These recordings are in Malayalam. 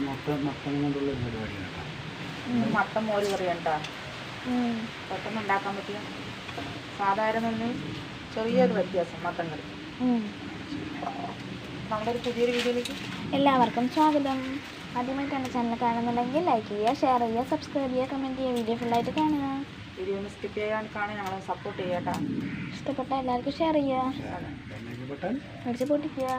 മൊത്തം മൊത്തം കൊണ്ടുള്ള ഒരു പരിപാടിയാണ് കേട്ടോ. മത്തം മോര് കറി ഉണ്ടോ പെട്ടെന്ന് ഉണ്ടാക്കാൻ പറ്റിയ സാധാരണ ഒന്ന് ചെറിയൊരു വ്യത്യാസം മത്തം കറി. നമ്മുടെ ഒരു പുതിയൊരു വീഡിയോയിലേക്ക് എല്ലാവർക്കും സ്വാഗതം. ആദ്യമായിട്ട് ആദ്യമായിട്ടാണ് ചാനൽ കാണുന്നുണ്ടെങ്കിൽ ലൈക്ക് ചെയ്യുക ഷെയർ ചെയ്യുക സബ്സ്ക്രൈബ് ചെയ്യുക കമന്റ് ചെയ്യുക. വീഡിയോ ഫുള്ളായിട്ട് കാണുക. വീഡിയോ ഒന്ന് സ്കിപ്പ് കാണുക ഞങ്ങളെ സപ്പോർട്ട് ചെയ്യാട്ടാ ഇഷ്ടപ്പെട്ട എല്ലാവർക്കും ഷെയർ ചെയ്യുക. അടിച്ച് പൊട്ടിക്കുക.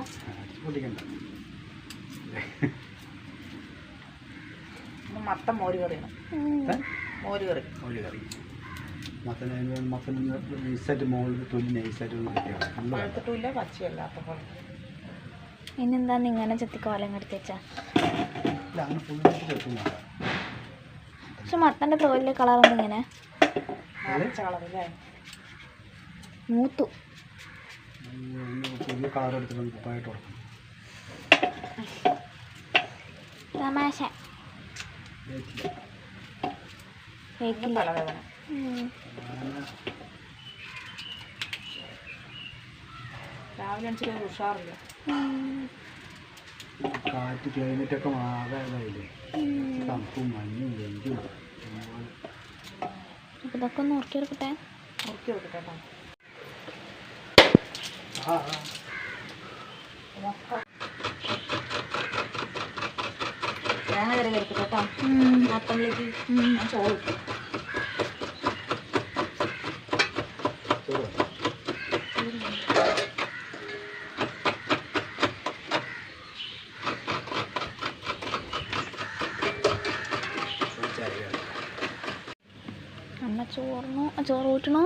മത്തം മോര് കറിയാണ് മോര് കറി മോര് കറി മത്തന് മത്തന് നൈസായിട്ട് തൊലി പച്ചയല്ലാത്ത പോലെ ഇങ്ങനെ ചെത്തിക്കോലം കെടുത്തി വെച്ചാ? പക്ഷെ മത്തന്റെ തോലിലെ ഇങ്ങനെ. മൂത്തു. തമാശ. രാവിലെ ഉഷാറില്ല. കാറ്റ് ക്ലൈമറ്റ് ഒക്കെ ആകെ ഇതായില്ലേ തണുപ്പും മഞ്ഞും വെഞ്ചും ഇതൊക്കെ ഒന്ന് ഉറക്കി എടുക്കട്ടെ ഉറക്കി എടുക്കട്ടെ കേട്ടോ. കറി കരുത്തി കേട്ടോ മത്തങ്ങളിലേക്ക് ഞാൻ ചോറ് ഇട്ടു. അമ്മ ചോറിനോ ചോറ് ഊറ്റണോ?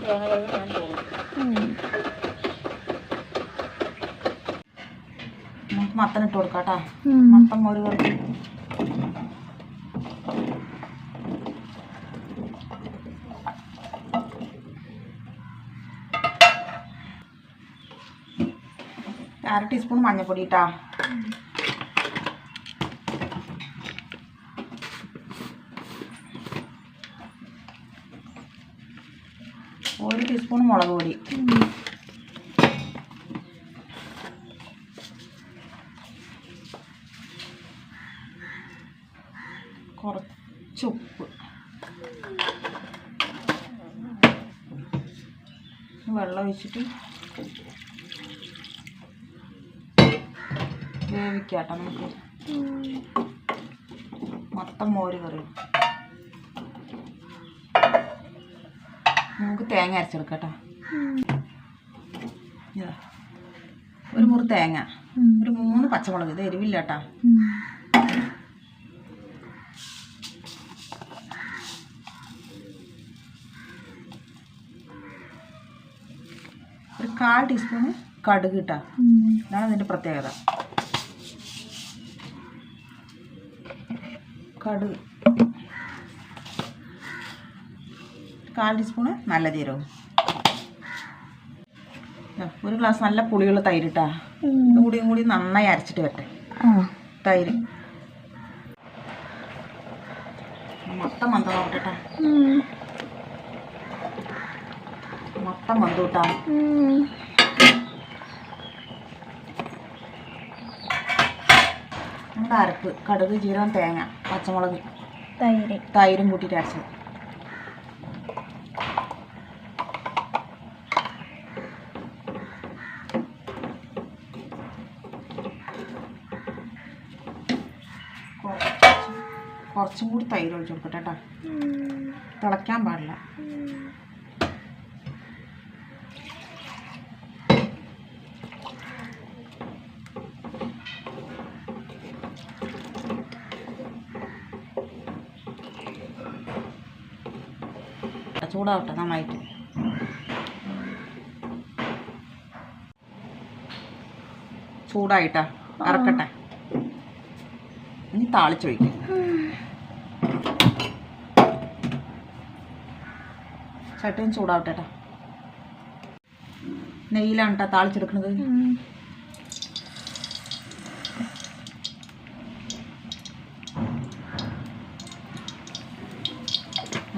തേങ്ങ കറി ഞാൻ ചോറ് ഇട്ടു. ഉം. നമുക്ക് മത്തൻ ഇട്ട് കൊടുക്കാം കേട്ടോ. മത്തൻ മോര് കറി. അര ടീസ്പൂൺ മഞ്ഞൾപ്പൊടി ഇട്ടാ ഒരു ടീസ്പൂൺ മുളക് പൊടി കുറച്ച് ഉപ്പ് വെള്ളം ഒഴിച്ചിട്ട് വേവിക്കാട്ടോ നമുക്ക്. മൊത്തം മോര് കറി. നമുക്ക് തേങ്ങ അരച്ചെടുക്കട്ടോ. ഒരു മുറി തേങ്ങ. ഒരു മൂന്ന് പച്ചമുളക്. ഇത് എരിവില്ല കേട്ടോ കാൽ ടീസ്പൂണ് കടുക് ഇട്ടാ. അതാണ് ഇതാണ് ഇതിന്റെ പ്രത്യേകത. കടുക്. കാൽ ടീസ്പൂണ് നല്ല ജീരകവും ഒരു ഗ്ലാസ് നല്ല പുളിയുള്ള തൈരിട്ടാ കൂടിയും കൂടി നന്നായി അരച്ചിട്ട് വരട്ടെ. തൈര്. മൊത്തം മന്ത നോക്കട്ടെ കൂട്ടാ നമ്മുടെ അരപ്പ്? കടുക് ജീരകം തേങ്ങ പച്ചമുളക് തൈര്. തൈരും കൂട്ടിയിട്ട് അരച്ചത്. കുറച്ച് കൂടി തൈര് ഒഴിച്ചു കൊടുക്കട്ടെ കേട്ടോ. തിളയ്ക്കാൻ പാടില്ല. ചൂടാവട്ടെ നന്നായിട്ട്. ചൂടായിട്ടാ ഇറക്കട്ടെ ഇനി താളിച്ചൊഴിക്കും ചട്ടിയും ചൂടാവട്ടെ നെയ്യിലാണ് കേട്ടോ താളിച്ചെടുക്കണത്.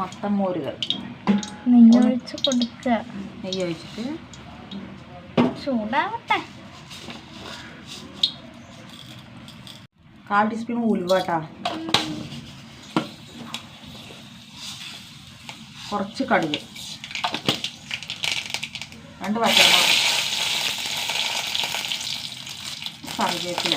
മത്തം മോരുകൾ. നെയ്യ് ഒഴിച്ച് കൊടുക്കുക. നെയ്യ് ഒഴിച്ചിട്ട്? ചൂടാവട്ടെ. കാൽ ടീസ്പൂൺ ഉലുവാട്ടാ. കുറച്ച് കടുക്. രണ്ട് പച്ചമുളക് കറിവേപ്പില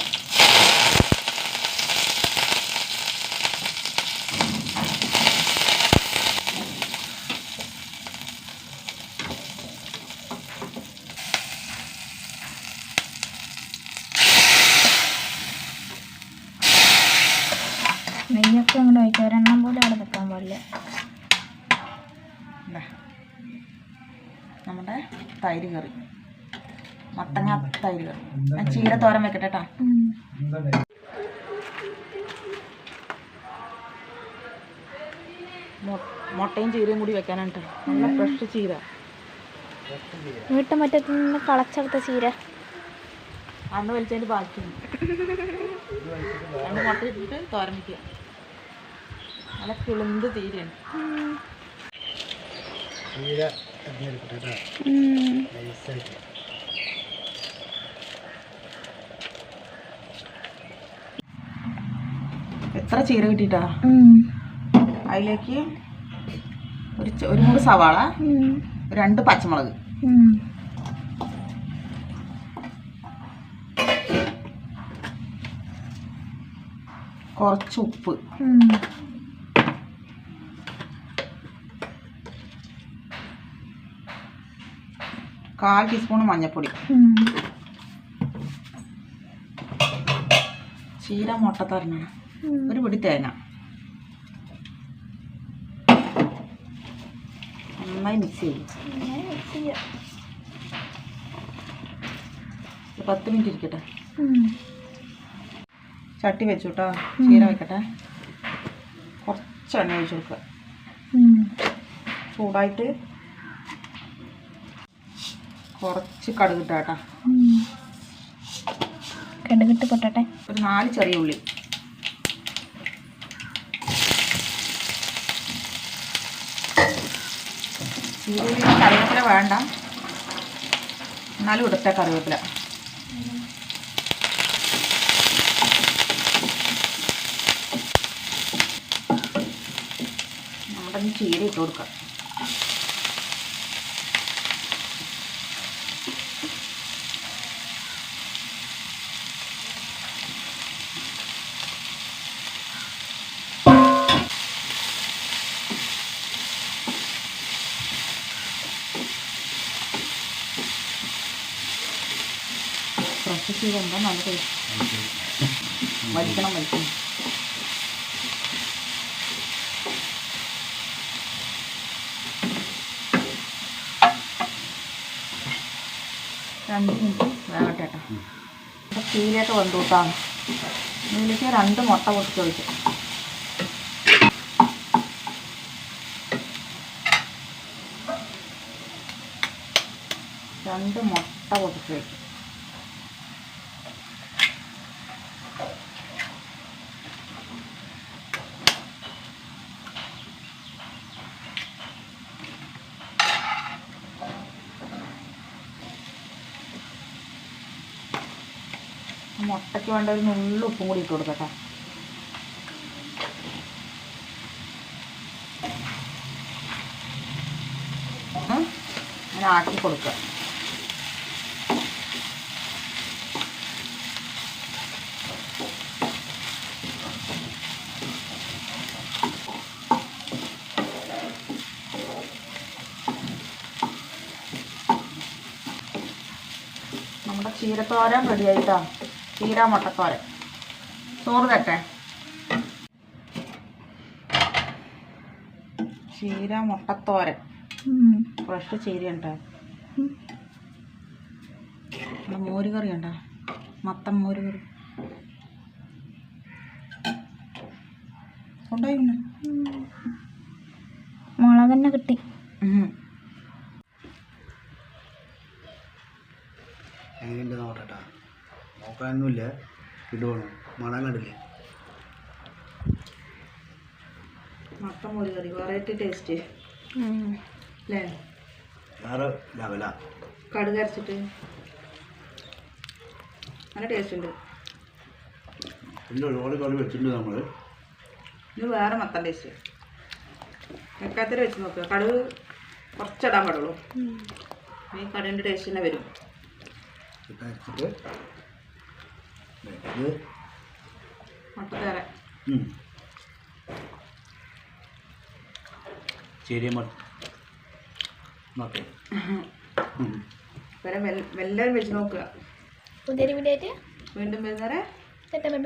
നെയ്യൊക്കെ അങ്ങോട്ട് ഒഴിക്കുക ഒരെണ്ണം പോലും അവിടെ നിൽക്കാൻ പാടില്ല ഇതാ. നമ്മുടെ തൈര് കറി മത്തങ്ങ തൈര് കറി ഞാൻ ചീര തോരൻ വെക്കട്ടെ കേട്ടോ മുട്ടയും ചീരയും കൂടി വെക്കാനാണ് ട്ടോ. നല്ല ഫ്രഷ് ചീര. വീട്ടുമുറ്റത്ത് നിന്ന് കളച്ചെടുത്ത ചീര. അന്ന് വലിച്ചതിന്റെ ബാക്കി രണ്ട് മുട്ട ഇട്ടിട്ട് തോരൻ വയ്ക്കുക നല്ല കിളുന്ത് തീരയാണ് ചീര. എത്ര ചീര കിട്ടിട്ടാ? അതിലേക്ക് ഒരു ഒരു മൂന്ന് സവാള രണ്ട് പച്ചമുളക്. കുറച്ച് ഉപ്പ്. കാൽ ടീസ്പൂൺ മഞ്ഞൾപ്പൊടി ചീര മുട്ട തരണ ഒരു പിടി തേങ്ങ. നന്നായി മിക്സ് ചെയ്യും. പത്ത് മിനിറ്റ് ഇരിക്കട്ടെ. ചട്ടി വെച്ചു കേട്ടോ ചീര വെക്കട്ടെ. കുറച്ച് എണ്ണ ഒഴിച്ചു കൊടുക്കുക. ചൂടായിട്ട് കുറച്ച് കടുക് ഇട്ടാ കേട്ടോ. കടുകിട്ട് പൊട്ടട്ടെ. ഒരു നാല് ചെറിയ ഉള്ളി. ചീരുള്ളി കറിവേപ്പില വേണ്ട. എന്നാലും ഇടത്തെ കറിവേപ്പില. നമ്മുടെ ചീര ഇട്ട് കൊടുക്കാം. ചീര എന്താ നല്ല ടേസ്റ്റ് വലിക്കണം വലിക്കണം രണ്ട് മിനിറ്റ് വേകട്ടെ കേട്ടോ. വന്നു കൂട്ടാണ് ഇതിലേക്ക് രണ്ട് മുട്ട പൊട്ടിച്ച് ഒഴിച്ചു. രണ്ട് മുട്ട പൊട്ടിച്ച് ഒഴിച്ചു. മുട്ടയ്ക്ക് വേണ്ട ഒരു നുള്ളു ഉപ്പും കൂടി ഇട്ട് കൊടുക്കട്ടെ ആക്കി കൊടുക്കുക നമ്മുടെ ചീരത്തോരൻ റെഡി ആയിട്ടാ. ചീര മുട്ടത്തോരൻ ചോറ് തട്ടെ ചീര മുട്ടത്തോരൻ. ഫ്രഷ് ചീര ഉണ്ടോ മോര് കറി ഉണ്ടോ മത്തം മോര് കറി കൊണ്ടുപോയി പിന്നെ. മുളക് തന്നെ കിട്ടി. ഉം. എങ്ങനെയുണ്ട് നോക്കട്ടെ അപ്പഴൊന്നുമില്ല ഇടുവാണ്. മണം കണ്ടില്ലേ? മത്തം ടേസ്റ്റ് നല്ല ടേസ്റ്റ് ഉണ്ട്. വെച്ചിട്ടുണ്ട് നമ്മൾ വേറെ വെച്ച് നോക്കുക കടുക് കുറച്ചിടാൻ പാടുള്ളൂ. ഈ കടുകിന്റെ ടേസ്റ്റ് തന്നെ വരും. ഇത് മുട്ടക്കറി ചെറിയ മുട്ട. നോക്കേ. എല്ലാവരും വെച്ച് നോക്കുക. വീണ്ടും വരുന്നേരെ സെപ്റ്റംബർ